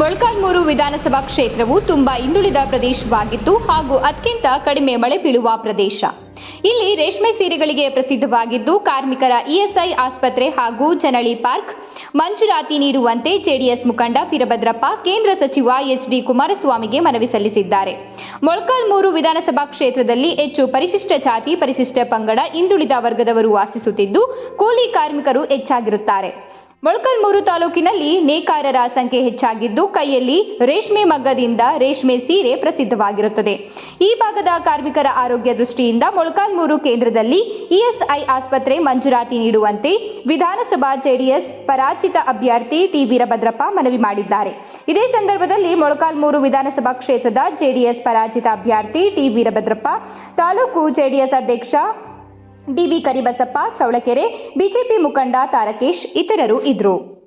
ಮೊಳಕಾಲ್ಮೂರು ವಿಧಾನಸಭಾ ಕ್ಷೇತ್ರವು ತುಂಬಾ ಹಿಂದುಳಿದ ಪ್ರದೇಶವಾಗಿದ್ದು ಹಾಗೂ ಅತ್ಯಂತ ಕಡಿಮೆ ಮಳೆ ಬೀಳುವ ಪ್ರದೇಶ. ಇಲ್ಲಿ ರೇಷ್ಮೆ ಸೀರೆಗಳಿಗೆ ಪ್ರಸಿದ್ಧವಾಗಿದ್ದು ಕಾರ್ಮಿಕರ ಇಎಸ್ಐ ಆಸ್ಪತ್ರೆ ಹಾಗೂ ಜನಳಿ ಪಾರ್ಕ್, ಮಂಜೂರಾತಿ ನೀಡುವಂತೆ ಜೆಡಿಎಸ್ ಮುಖಂಡ ವೀರಭದ್ರಪ್ಪ, ಕೇಂದ್ರ ಸಚಿವ ಎಚ್ ಡಿ ಕುಮಾರಸ್ವಾಮಿಗೆ ಮನವಿ ಸಲ್ಲಿಸಿದ್ದಾರೆ. ಮೊಳಕಾಲ್ಮೂರು ವಿಧಾನಸಭಾ ಕ್ಷೇತ್ರದಲ್ಲಿ ಹೆಚ್ಚು ಪರಿಶಿಷ್ಟ ಜಾತಿ, ಪರಿಶಿಷ್ಟ ಪಂಗಡ ಹಿಂದುಳಿದ ವರ್ಗದವರು ವಾಸಿಸುತ್ತಿದ್ದು, ಕೂಲಿ ಕಾರ್ಮಿಕರು ಹೆಚ್ಚಾಗಿರುತ್ತಾರೆ. ಮೊಳಕಾಲ್ಮೂರು ತಾಲೂಕಿನಲ್ಲಿ ನೇಕಾರರ ಸಂಖ್ಯೆ ಹೆಚ್ಚಾಗಿದ್ದು, ಕೈಯಲ್ಲಿ ರೇಷ್ಮೆ ಮಗ್ಗದಿಂದ ರೇಷ್ಮೆ ಸೀರೆ ಪ್ರಸಿದ್ಧವಾಗಿರುತ್ತದೆ. ಈ ಭಾಗದ ಕಾರ್ಮಿಕರ ಆರೋಗ್ಯ ದೃಷ್ಟಿಯಿಂದ ಮೊಳಕಾಲ್ಮೂರು ಕೇಂದ್ರದಲ್ಲಿ ಇಎಸ್ಐ ಆಸ್ಪತ್ರೆ ಮಂಜೂರಾತಿ ನೀಡುವಂತೆ ವಿಧಾನಸಭಾ ಜೆಡಿಎಸ್ ಪರಾಜಿತ ಅಭ್ಯರ್ಥಿ ಟಿ ವೀರಭದ್ರಪ್ಪ ಮನವಿ ಮಾಡಿದ್ದಾರೆ. ಇದೇ ಸಂದರ್ಭದಲ್ಲಿ ಮೊಳಕಾಲ್ಮೂರು ವಿಧಾನಸಭಾ ಕ್ಷೇತ್ರದ ಜೆಡಿಎಸ್ ಪರಾಜಿತ ಅಭ್ಯರ್ಥಿ ಟಿ ವೀರಭದ್ರಪ್ಪ, ತಾಲೂಕು ಜೆಡಿಎಸ್ ಅಧ್ಯಕ್ಷ ಡಿಬಿ ಕರಿಬಸಪ್ಪ ಚೌಳಕೆರೆ ಬಿಜೆಪಿ ಮುಖಂಡ ತಾರಕೇಶ್ ಇತರರು ಇದ್ರು.